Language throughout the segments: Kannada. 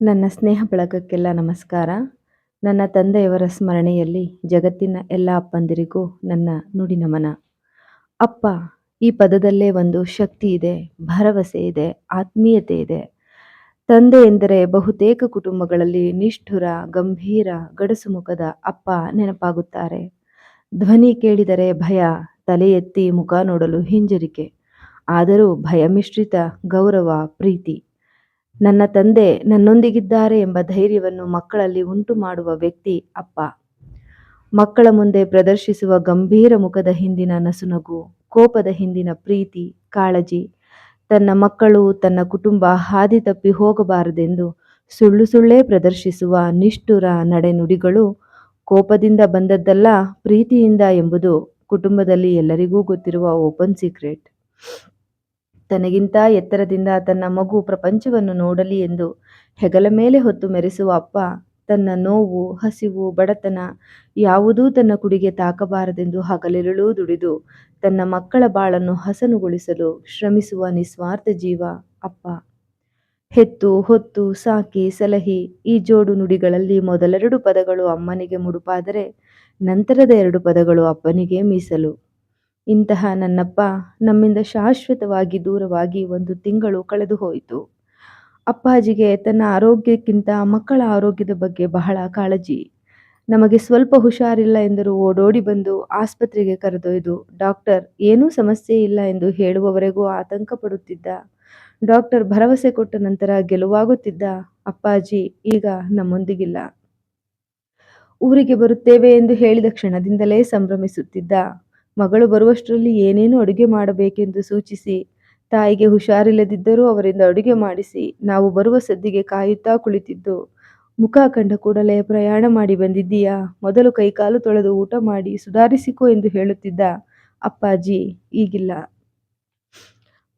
ನನ್ನ ಸ್ನೇಹ ಬಳಗಕ್ಕೆಲ್ಲ ನಮಸ್ಕಾರ. ನನ್ನ ತಂದೆಯವರ ಸ್ಮರಣೆಯಲ್ಲಿ ಜಗತ್ತಿನ ಎಲ್ಲ ಅಪ್ಪಂದಿರಿಗೂ ನನ್ನ ನುಡಿ ನಮನ. ಅಪ್ಪ, ಈ ಪದದಲ್ಲೇ ಒಂದು ಶಕ್ತಿ ಇದೆ, ಭರವಸೆ ಇದೆ, ಆತ್ಮೀಯತೆ ಇದೆ. ತಂದೆ ಎಂದರೆ ಬಹುತೇಕ ಕುಟುಂಬಗಳಲ್ಲಿ ನಿಷ್ಠುರ, ಗಂಭೀರ ಗಡಸು ಮುಖದ ಅಪ್ಪ ನೆನಪಾಗುತ್ತಾರೆ. ಧ್ವನಿ ಕೇಳಿದರೆ ಭಯ, ತಲೆ ಎತ್ತಿ ಮುಖ ನೋಡಲು ಹಿಂಜರಿಕೆ, ಆದರೂ ಭಯ ಮಿಶ್ರಿತ ಗೌರವ, ಪ್ರೀತಿ. ನನ್ನ ತಂದೆ ನನ್ನೊಂದಿಗಿದ್ದಾರೆ ಎಂಬ ಧೈರ್ಯವನ್ನು ಮಕ್ಕಳಲ್ಲಿ ಉಂಟು ಮಾಡುವ ವ್ಯಕ್ತಿ ಅಪ್ಪ. ಮಕ್ಕಳ ಮುಂದೆ ಪ್ರದರ್ಶಿಸುವ ಗಂಭೀರ ಮುಖದ ಹಿಂದಿನ ನಸುನಗು, ಕೋಪದ ಹಿಂದಿನ ಪ್ರೀತಿ, ಕಾಳಜಿ, ತನ್ನ ಮಕ್ಕಳು, ತನ್ನ ಕುಟುಂಬ ಹಾದಿ ತಪ್ಪಿ ಹೋಗಬಾರದೆಂದು ಸುಳ್ಳು ಸುಳ್ಳೇ ಪ್ರದರ್ಶಿಸುವ ನಿಷ್ಠುರ ನಡೆನುಡಿಗಳು ಕೋಪದಿಂದ ಬಂದದ್ದಲ್ಲ, ಪ್ರೀತಿಯಿಂದ ಎಂಬುದು ಕುಟುಂಬದಲ್ಲಿ ಎಲ್ಲರಿಗೂ ಗೊತ್ತಿರುವ ಓಪನ್ ಸೀಕ್ರೆಟ್. ತನಗಿಂತ ಎತ್ತರದಿಂದ ತನ್ನ ಮಗು ಪ್ರಪಂಚವನ್ನು ನೋಡಲಿ ಎಂದು ಹೆಗಲ ಮೇಲೆ ಹೊತ್ತು ಮೆರೆಸುವ ಅಪ್ಪ ತನ್ನ ನೋವು, ಹಸಿವು, ಬಡತನ ಯಾವುದೂ ತನ್ನ ಕುಡಿಗೆ ತಾಕಬಾರದೆಂದು ಹಗಲಿರುಳೂ ದುಡಿದು ತನ್ನ ಮಕ್ಕಳ ಬಾಳನ್ನು ಹಸನುಗೊಳಿಸಲು ಶ್ರಮಿಸುವ ನಿಸ್ವಾರ್ಥ ಜೀವ ಅಪ್ಪ. ಹೆತ್ತು, ಹೊತ್ತು, ಸಾಕಿ, ಸಲಹಿ ಈ ಜೋಡು ನುಡಿಗಳಲ್ಲಿ ಮೊದಲೆರಡು ಪದಗಳು ಅಮ್ಮನಿಗೆ ಮುಡುಪಾದರೆ ನಂತರದ ಎರಡು ಪದಗಳು ಅಪ್ಪನಿಗೆ ಮೀಸಲು. ಇಂತಹ ನನ್ನಪ್ಪ ನಮ್ಮಿಂದ ಶಾಶ್ವತವಾಗಿ ದೂರವಾಗಿ ಒಂದು ತಿಂಗಳು ಕಳೆದು ಹೋಯಿತು. ಅಪ್ಪಾಜಿಗೆ ತನ್ನ ಆರೋಗ್ಯಕ್ಕಿಂತ ಮಕ್ಕಳ ಆರೋಗ್ಯದ ಬಗ್ಗೆ ಬಹಳ ಕಾಳಜಿ. ನಮಗೆ ಸ್ವಲ್ಪ ಹುಷಾರಿಲ್ಲ ಎಂದರು ಓಡೋಡಿ ಬಂದು ಆಸ್ಪತ್ರೆಗೆ ಕರೆದೊಯ್ದು, ಡಾಕ್ಟರ್, ಏನೂ ಸಮಸ್ಯೆ ಇಲ್ಲ ಎಂದು ಹೇಳುವವರೆಗೂ ಆತಂಕ ಪಡುತ್ತಿದ್ದ. ಡಾಕ್ಟರ್ ಭರವಸೆ ಕೊಟ್ಟ ನಂತರ ಗೆಲುವಾಗುತ್ತಿದ್ದ ಅಪ್ಪಾಜಿ ಈಗ ನಮ್ಮೊಂದಿಗಿಲ್ಲ. ಊರಿಗೆ ಬರುತ್ತೇವೆ ಎಂದು ಹೇಳಿದ ಕ್ಷಣದಿಂದಲೇ ಸಂಭ್ರಮಿಸುತ್ತಿದ್ದ. ಮಗಳು ಬರುವಷ್ಟರಲ್ಲಿ ಏನೇನು ಅಡುಗೆ ಮಾಡಬೇಕೆಂದು ಸೂಚಿಸಿ, ತಾಯಿಗೆ ಹುಷಾರಿಲ್ಲದಿದ್ದರೂ ಅವರಿಂದ ಅಡುಗೆ ಮಾಡಿಸಿ, ನಾವು ಬರುವ ಸದ್ದಿಗೆ ಕಾಯುತ್ತಾ ಕುಳಿತಿದ್ದು, ಮುಖ ಕಂಡ ಕೂಡಲೇ ಪ್ರಯಾಣ ಮಾಡಿ ಬಂದಿದ್ದೀಯಾ? ಮೊದಲು ಕೈಕಾಲು ತೊಳೆದು ಊಟ ಮಾಡಿ ಸುಧಾರಿಸಿಕೋ ಎಂದು ಹೇಳುತ್ತಿದ್ದ ಅಪ್ಪಾಜಿ, ಈಗಿಲ್ಲ.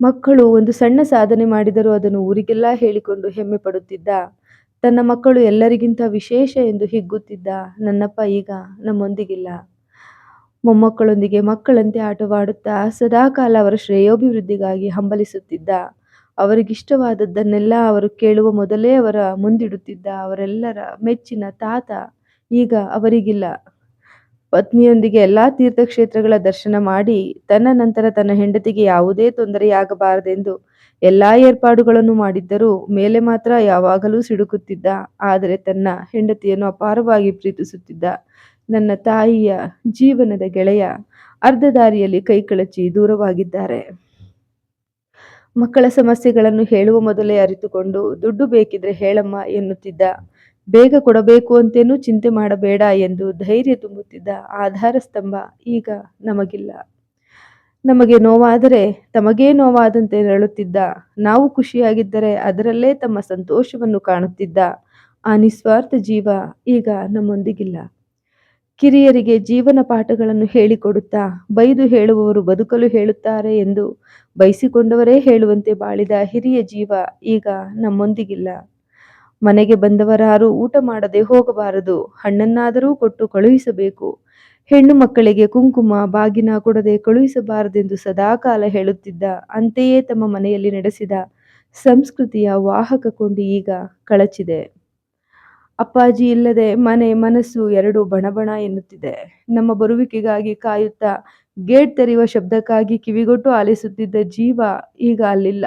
ಮಕ್ಕಳು ಒಂದು ಸಣ್ಣ ಸಾಧನೆ ಮಾಡಿದರೂ ಅದನ್ನು ಊರಿಗೆಲ್ಲ ಹೇಳಿಕೊಂಡು ಹೆಮ್ಮೆ ಪಡುತ್ತಿದ್ದ, ತನ್ನ ಮಕ್ಕಳು ಎಲ್ಲರಿಗಿಂತ ವಿಶೇಷ ಎಂದು ಹಿಗ್ಗುತ್ತಿದ್ದ ನನ್ನಪ್ಪ ಈಗ ನಮ್ಮೊಂದಿಗಿಲ್ಲ. ಮೊಮ್ಮಕ್ಕಳೊಂದಿಗೆ ಮಕ್ಕಳಂತೆ ಆಟವಾಡುತ್ತಾ ಸದಾಕಾಲ ಅವರ ಶ್ರೇಯೋಭಿವೃದ್ಧಿಗಾಗಿ ಹಂಬಲಿಸುತ್ತಿದ್ದ. ಅವರಿಗಿಷ್ಟವಾದದ್ದನ್ನೆಲ್ಲ ಅವರು ಕೇಳುವ ಮೊದಲೇ ಅವರ ಮುಂದಿಡುತ್ತಿದ್ದ ಅವರೆಲ್ಲರ ಮೆಚ್ಚಿನ ತಾತ ಈಗ ಅವರಿಗಿಲ್ಲ. ಪತ್ನಿಯೊಂದಿಗೆ ಎಲ್ಲ ತೀರ್ಥಕ್ಷೇತ್ರಗಳ ದರ್ಶನ ಮಾಡಿ ತನ್ನ ನಂತರ ತನ್ನ ಹೆಂಡತಿಗೆ ಯಾವುದೇ ತೊಂದರೆಯಾಗಬಾರದೆಂದು ಎಲ್ಲ ಏರ್ಪಾಡುಗಳನ್ನು ಮಾಡಿದ್ದರೂ ಮೇಲೆ ಮಾತ್ರ ಯಾವಾಗಲೂ ಸಿಡುಕುತ್ತಿದ್ದ. ಆದರೆ ತನ್ನ ಹೆಂಡತಿಯನ್ನು ಅಪಾರವಾಗಿ ಪ್ರೀತಿಸುತ್ತಿದ್ದ. ನನ್ನ ತಾಯಿಯ ಜೀವನದ ಗೆಳೆಯ ಅರ್ಧ ದಾರಿಯಲ್ಲಿ ಕೈಕಳಚಿ ದೂರವಾಗಿದ್ದಾರೆ. ಮಕ್ಕಳ ಸಮಸ್ಯೆಗಳನ್ನು ಹೇಳುವ ಮೊದಲೇ ಅರಿತುಕೊಂಡು, ದುಡ್ಡು ಬೇಕಿದ್ರೆ ಹೇಳಮ್ಮ ಎನ್ನುತ್ತಿದ್ದ. ಬೇಗ ಕೊಡಬೇಕು ಅಂತೇನೂ ಚಿಂತೆ ಮಾಡಬೇಡ ಎಂದು ಧೈರ್ಯ ತುಂಬುತ್ತಿದ್ದ ಆಧಾರ ಸ್ತಂಭ ಈಗ ನಮಗಿಲ್ಲ. ನಮಗೆ ನೋವಾದರೆ ತಮಗೇ ನೋವಾದಂತೆ ನರಳುತ್ತಿದ್ದ. ನಾವು ಖುಷಿಯಾಗಿದ್ದರೆ ಅದರಲ್ಲೇ ತಮ್ಮ ಸಂತೋಷವನ್ನು ಕಾಣುತ್ತಿದ್ದ. ಆ ನಿಸ್ವಾರ್ಥ ಜೀವ ಈಗ ನಮ್ಮೊಂದಿಗಿಲ್ಲ. ಕಿರಿಯರಿಗೆ ಜೀವನ ಪಾಠಗಳನ್ನು ಹೇಳಿಕೊಡುತ್ತಾ ಬೈದು ಹೇಳುವವರು ಬದುಕಲು ಹೇಳುತ್ತಾರೆ ಎಂದು ಬಯಸಿಕೊಂಡವರೇ ಹೇಳುವಂತೆ ಬಾಳಿದ ಹಿರಿಯ ಜೀವ ಈಗ ನಮ್ಮೊಂದಿಗಿಲ್ಲ. ಮನೆಗೆ ಬಂದವರಾರು ಊಟ ಮಾಡದೆ ಹೋಗಬಾರದು, ಹಣ್ಣನ್ನಾದರೂ ಕೊಟ್ಟು ಕಳುಹಿಸಬೇಕು. ಹೆಣ್ಣು ಮಕ್ಕಳಿಗೆ ಕುಂಕುಮ, ಬಾಗಿನ ಕೊಡದೆ ಕಳುಹಿಸಬಾರದೆಂದು ಸದಾಕಾಲ ಹೇಳುತ್ತಿದ್ದ, ಅಂತೆಯೇ ತಮ್ಮ ಮನೆಯಲ್ಲಿ ನಡೆಸಿದ ಸಂಸ್ಕೃತಿಯ ವಾಹಕ ಕೊಂಡಿ ಈಗ ಕಳಚಿದೆ. ಅಪ್ಪಾಜಿ ಇಲ್ಲದೆ ಮನೆ ಮನಸ್ಸು ಎರಡು ಬಣಬಣ ಎನ್ನುತ್ತಿದೆ. ನಮ್ಮ ಬರುವಿಕೆಗಾಗಿ ಕಾಯುತ್ತಾ ಗೇಟ್ ತೆರೆಯುವ ಶಬ್ದಕ್ಕಾಗಿ ಕಿವಿಗೊಟ್ಟು ಆಲಿಸುತ್ತಿದ್ದ ಜೀವ ಈಗ ಅಲ್ಲಿಲ್ಲ.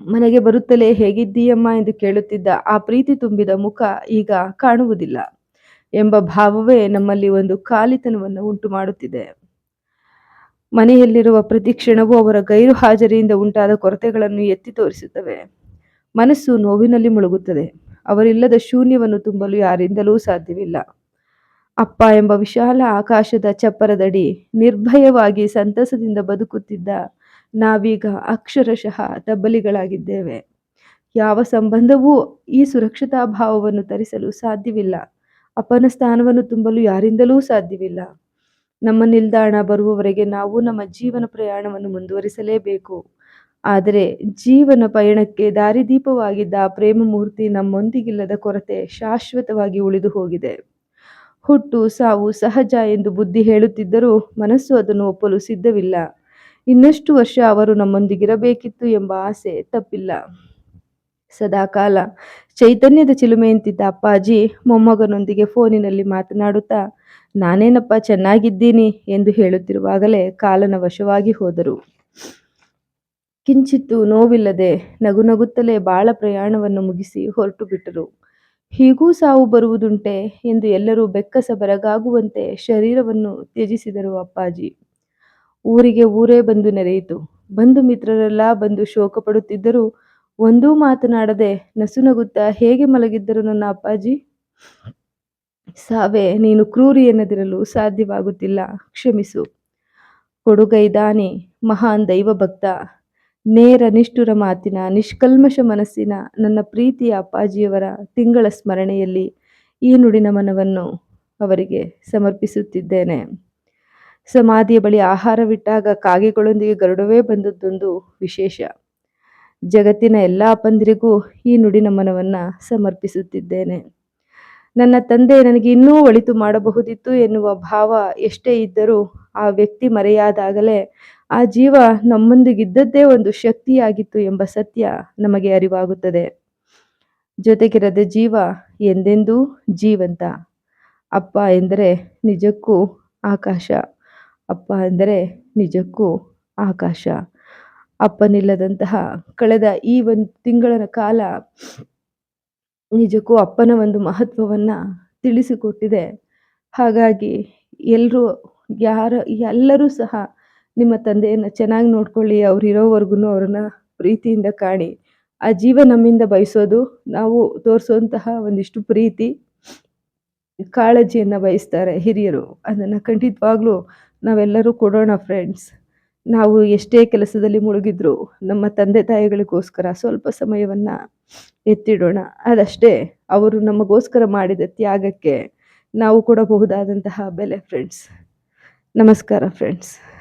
ಮನೆಗೆ ಬರುತ್ತಲೇ ಹೇಗಿದ್ದೀಯಮ್ಮ ಎಂದು ಕೇಳುತ್ತಿದ್ದ ಆ ಪ್ರೀತಿ ತುಂಬಿದ ಮುಖ ಈಗ ಕಾಣುವುದಿಲ್ಲ ಎಂಬ ಭಾವವೇ ನಮ್ಮಲ್ಲಿ ಒಂದು ಖಾಲಿತನವನ್ನು ಉಂಟು ಮಾಡುತ್ತಿದೆ ಮನೆಯಲ್ಲಿರುವ ಪ್ರತಿ ಕ್ಷಣವೂ ಅವರ ಗೈರು ಹಾಜರಿಯಿಂದ ಉಂಟಾದ ಕೊರತೆಗಳನ್ನು ಎತ್ತಿ ತೋರಿಸುತ್ತವೆ. ಮನಸ್ಸು ನೋವಿನಲ್ಲಿ ಮುಳುಗುತ್ತದೆ. ಅವರಿಲ್ಲದ ಶೂನ್ಯವನ್ನು ತುಂಬಲು ಯಾರಿಂದಲೂ ಸಾಧ್ಯವಿಲ್ಲ. ಅಪ್ಪ ಎಂಬ ವಿಶಾಲ ಆಕಾಶದ ಚಪ್ಪರದಡಿ ನಿರ್ಭಯವಾಗಿ ಸಂತಸದಿಂದ ಬದುಕುತ್ತಿದ್ದ ನಾವೀಗ ಅಕ್ಷರಶಃ ತಬ್ಬಲಿಗಳಾಗಿದ್ದೇವೆ. ಯಾವ ಸಂಬಂಧವೂ ಈ ಸುರಕ್ಷತಾ ಭಾವವನ್ನು ತರಿಸಲು ಸಾಧ್ಯವಿಲ್ಲ. ಅಪ್ಪನ ಸ್ಥಾನವನ್ನು ತುಂಬಲು ಯಾರಿಂದಲೂ ಸಾಧ್ಯವಿಲ್ಲ. ನಮ್ಮ ನಿಲ್ದಾಣ ಬರುವವರೆಗೆ ನಾವು ನಮ್ಮ ಜೀವನ ಪ್ರಯಾಣವನ್ನು ಮುಂದುವರಿಸಲೇಬೇಕು. ಆದರೆ ಜೀವನ ಪಯಣಕ್ಕೆ ದಾರಿದೀಪವಾಗಿದ್ದ ಆ ಪ್ರೇಮ ಮೂರ್ತಿ ನಮ್ಮೊಂದಿಗಿಲ್ಲದ ಕೊರತೆ ಶಾಶ್ವತವಾಗಿ ಉಳಿದು ಹೋಗಿದೆ. ಹುಟ್ಟು, ಸಾವು, ಸಹಜ ಎಂದು ಬುದ್ಧಿ ಹೇಳುತ್ತಿದ್ದರೂ ಮನಸ್ಸು ಅದನ್ನು ಒಪ್ಪಲು ಸಿದ್ಧವಿಲ್ಲ. ಇನ್ನಷ್ಟು ವರ್ಷ ಅವರು ನಮ್ಮೊಂದಿಗಿರಬೇಕಿತ್ತು ಎಂಬ ಆಸೆ ತಪ್ಪಿಲ್ಲ. ಸದಾಕಾಲ ಚೈತನ್ಯದ ಚಿಲುಮೆಯಂತಿದ್ದ ಅಪ್ಪಾಜಿ ಮೊಮ್ಮಗನೊಂದಿಗೆ ಫೋನಿನಲ್ಲಿ ಮಾತನಾಡುತ್ತಾ, ನಾನೇನಪ್ಪ ಚೆನ್ನಾಗಿದ್ದೀನಿ ಎಂದು ಹೇಳುತ್ತಿರುವಾಗಲೇ ಕಾಲನ ವಶವಾಗಿ ಹೋದರು. ಕಿಂಚಿತ್ತೂ ನೋವಿಲ್ಲದೆ ನಗು ನಗುತ್ತಲೇ ಬಾಳ ಪ್ರಯಾಣವನ್ನು ಮುಗಿಸಿ ಹೊರಟು ಬಿಟ್ಟರು. ಹೀಗೂ ಸಾವು ಬರುವುದುಂಟೆ ಎಂದು ಎಲ್ಲರೂ ಬೆಕ್ಕಸ ಬರಗಾಗುವಂತೆ ಶರೀರವನ್ನು ತ್ಯಜಿಸಿದರು ಅಪ್ಪಾಜಿ. ಊರಿಗೆ ಊರೇ ಬಂದು ನೆರೆಯಿತು. ಬಂಧು ಮಿತ್ರರೆಲ್ಲ ಬಂದು ಶೋಕ ಪಡುತ್ತಿದ್ದರೂ ಒಂದೂ ಮಾತನಾಡದೆ ನಸುನಗುತ್ತಾ ಹೇಗೆ ಮಲಗಿದ್ದರು ನನ್ನ ಅಪ್ಪಾಜಿ? ಸಾವೇ, ನೀನು ಕ್ರೂರಿ ಎನ್ನದಿರಲು ಸಾಧ್ಯವಾಗುತ್ತಿಲ್ಲ. ಕ್ಷಮಿಸು. ಕೊಡುಗೈದಾನಿ ಮಹಾನ್ ದೈವಭಕ್ತ ನೇರ ನಿಷ್ಠುರ ಮಾತಿನ, ನಿಷ್ಕಲ್ಮಶ ಮನಸ್ಸಿನ ನನ್ನ ಪ್ರೀತಿಯ ಅಪ್ಪಾಜಿಯವರ ತಿಂಗಳ ಸ್ಮರಣೆಯಲ್ಲಿ ಈ ನುಡಿ ನಮನವನ್ನು ಅವರಿಗೆ ಸಮರ್ಪಿಸುತ್ತಿದ್ದೇನೆ. ಸಮಾಧಿಯ ಬಳಿ ಆಹಾರವಿಟ್ಟಾಗ ಕಾಗೆಗಳೊಂದಿಗೆ ಗರುಡವೇ ಬಂದದ್ದೊಂದು ವಿಶೇಷ. ಜಗತ್ತಿನ ಎಲ್ಲ ಅಪ್ಪಂದಿರಿಗೂ ಈ ನುಡಿ ನಮನವನ್ನು ಸಮರ್ಪಿಸುತ್ತಿದ್ದೇನೆ. ನನ್ನ ತಂದೆ ನನಗೆ ಇನ್ನೂ ಒಳಿತು ಮಾಡಬಹುದಿತ್ತು ಎನ್ನುವ ಭಾವ ಎಷ್ಟೇ ಇದ್ದರೂ ಆ ವ್ಯಕ್ತಿ ಮರೆಯಾದಾಗಲೇ ಆ ಜೀವ ನಮ್ಮೊಂದಿಗಿದ್ದದ್ದೇ ಒಂದು ಶಕ್ತಿಯಾಗಿತ್ತು ಎಂಬ ಸತ್ಯ ನಮಗೆ ಅರಿವಾಗುತ್ತದೆ. ಜೊತೆಗಿರದ ಜೀವ ಎಂದೆಂದೂ ಜೀವಂತ. ಅಪ್ಪ ಎಂದರೆ ನಿಜಕ್ಕೂ ಆಕಾಶ. ಅಪ್ಪ ಎಂದರೆ ನಿಜಕ್ಕೂ ಆಕಾಶ. ಅಪ್ಪನಿಲ್ಲದಂತಹ ಕಳೆದ ಈ ಒಂದು ತಿಂಗಳ ಕಾಲ ನಿಜಕ್ಕೂ ಅಪ್ಪನ ಒಂದು ಮಹತ್ವವನ್ನು ತಿಳಿಸಿಕೊಟ್ಟಿದೆ. ಹಾಗಾಗಿ ಎಲ್ಲರೂ ಯಾರ, ಎಲ್ಲರೂ ಸಹ ನಿಮ್ಮ ತಂದೆಯನ್ನು ಚೆನ್ನಾಗಿ ನೋಡ್ಕೊಳ್ಳಿ, ಅವ್ರು ಇರೋವರೆಗೂ ಅವ್ರನ್ನ ಪ್ರೀತಿಯಿಂದ ಕಾಣಿ. ಆ ಜೀವ ನಮ್ಮಿಂದ ಬಯಸೋದು, ನಾವು ತೋರಿಸುವಂತಹ ಒಂದಿಷ್ಟು ಪ್ರೀತಿ, ಕಾಳಜಿಯನ್ನು ಬಯಸ್ತಾರೆ ಹಿರಿಯರು. ಅದನ್ನು ಖಂಡಿತವಾಗ್ಲೂ ನಾವೆಲ್ಲರೂ ಕೊಡೋಣ ಫ್ರೆಂಡ್ಸ್ ನಾವು ಎಷ್ಟೇ ಕೆಲಸದಲ್ಲಿ ಮುಳುಗಿದ್ರು ನಮ್ಮ ತಂದೆ ತಾಯಿಗಳಿಗೋಸ್ಕರ ಸ್ವಲ್ಪ ಸಮಯವನ್ನು ಎತ್ತಿಡೋಣ. ಅದಷ್ಟೇ ಅವರು ನಮಗೋಸ್ಕರ ಮಾಡಿದ ತ್ಯಾಗಕ್ಕೆ ನಾವು ಕೊಡಬಹುದಾದಂತಹ ಬೆಲೆ ಫ್ರೆಂಡ್ಸ್ ನಮಸ್ಕಾರ ಫ್ರೆಂಡ್ಸ್